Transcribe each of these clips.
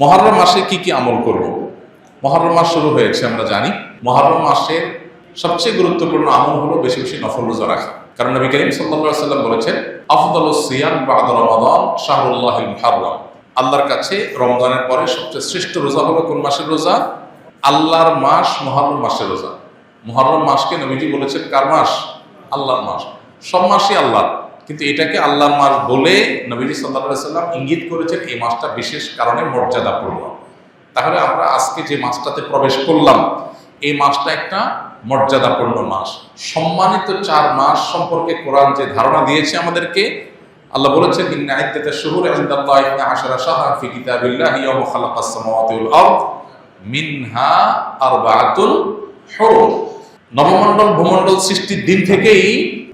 মহরম মাসে কি কি আমল করব? মহরম মাস শুরু হয়েছে, আমরা জানি। মহরম মাসের সবচেয়ে গুরুত্বপূর্ণ আমল হলো বেশি বেশি নফল রোজা রাখা। কারণ নবী করিম সাল্লাম বলেছেন আফদল সিয়াম বাদ রমাদান শাহরুল্লাহ মুহাররম। আল্লাহর কাছে রমজানের পরে সবচেয়ে শ্রেষ্ঠ রোজা হলো কোন মাসের রোজা? আল্লাহর মাস মহরম মাসের রোজা। মহরম মাসকে নবীজি বলেছেন কার মাস? আল্লাহর মাস। সব মাসই আল্লাহর। কিন্তু এটাকে আল্লাহর মাস বলে নবীজি সাল্লাহ সাল্লাম ইঙ্গিত করেছেন এই মাসটা বিশেষ কারণে মর্যাদাপূর্ণ তাহলে আমরা আজকে যে মাসটাতে প্রবেশ করলাম, এই মাসটা একটা মর্যাদাপূর্ণ মাস সম্মানিত চার মাস সম্পর্কে কোরআন যে ধারণা দিয়েছে আমাদেরকে, আল্লাহ বলেছেন ইনদাল্লাহ ইসনা আশারা নবমণ্ডল সৃষ্টির দিন থেকেই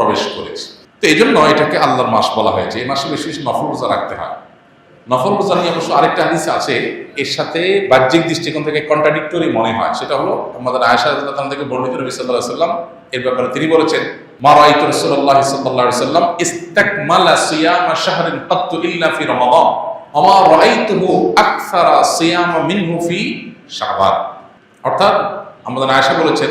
প্রবেশ করেছে। তো এই জন্য এটাকে আল্লাহর মাস বলা হয়েছে। এই মাসে বেশি বেশি নফল রোজা রাখতে হয়। নফল রোজা নিয়ে অবশ্য আরেকটা হাদিস আছে। এর সাথে বাহ্যিক দৃষ্টিকোণ থেকে কন্ট্রাডিক্টরি মনে হয়। সেটা হলো আমাদের আয়সা আনহা থেকে বর্ণিত সাল্লাল্লাহু আলাইহি সাল্লাম এর ব্যাপারে তিনি বলেছেন, মা রাআইতু রাসূলুল্লাহ সাল্লাল্লাহু আলাইহি সাল্লাম ইস্তাকমালা সিয়ামা শাহরিন কাত্তু ইল্লা ফি রমাদান। আমা রাআইতুহু আকসারা সিয়ামা মিনহু ফি শাবান। অর্থাৎ আমাদের আয়সা বলেছেন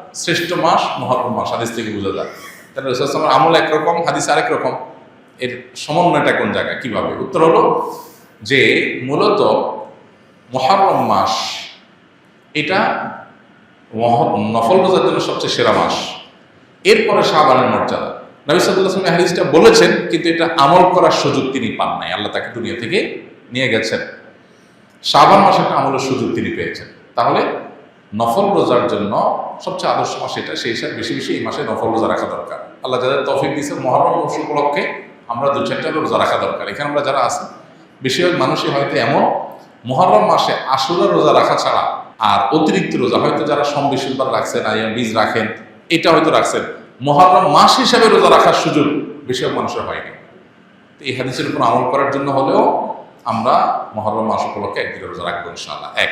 শ্রেষ্ঠ মাস মহরম মাস, হাদিস থেকে বোঝা যায়। তাহলে রসুলামের আমল একরকম, হাদিস আরেক রকম এর সমন্বয়টা কোন জায়গায়, কীভাবে? উত্তর হলো যে, মূলত মহরম মাস, এটা নফল রোজার জন্য সবচেয়ে সেরা মাস। এরপরে শাহবানের মর্যাদা। নবী আসলাম হাদিসটা বলেছেন, কিন্তু এটা আমল করার সুযোগ তিনি পান নাই। আল্লাহ তাকে দুনিয়া থেকে নিয়ে গেছেন। শাহবান মাসে একটা আমলের সুযোগ তিনি পেয়েছেন। তাহলে নফল রোজার জন্য সবচেয়ে আদর্শ মাস এটা। সেই হিসাবে বেশি বেশি এই মাসে নফল রোজা রাখা দরকার। আল্লাহ যাদের তফিক দিয়েছে মহরম উপলক্ষে আমরা দু চারটা রোজা রাখা দরকার। এখানে আমরা যারা আছি, বেশিরভাগ মানুষই হয়তো এমন, মহরম মাসে আসলে রোজা রাখা ছাড়া আর অতিরিক্ত রোজা হয়তো যারা সম্বিশুদ্ধ রাখছেন আইয়া বীজ রাখেন, এটা হয়তো রাখছেন। মহরম মাস হিসাবে রোজা রাখার সুযোগ বেশিরভাগ মানুষের হয়নি। এই হাদিসের উপর আমল করার জন্য হলেও আমরা মহরম মাস উপলক্ষে একদিকে রোজা রাখব ইনশাআল্লাহ। এক।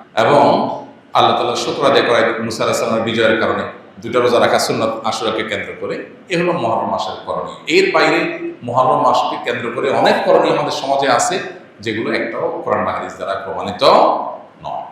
এবং আল্লাহ তালা শুক্র আদায় করায় মুসা বিজয়ের কারণে দুটা রোজা রাখা সুন্নত আশুরাকে কেন্দ্র করে, এ হলো মহরম মাসের করণীয়। এর বাইরে মহরম মাসকে কেন্দ্র করে অনেক করণীয় আমাদের সমাজে আছে, যেগুলো একটাও কোরআন বা দ্বারা প্রমাণিত নয়।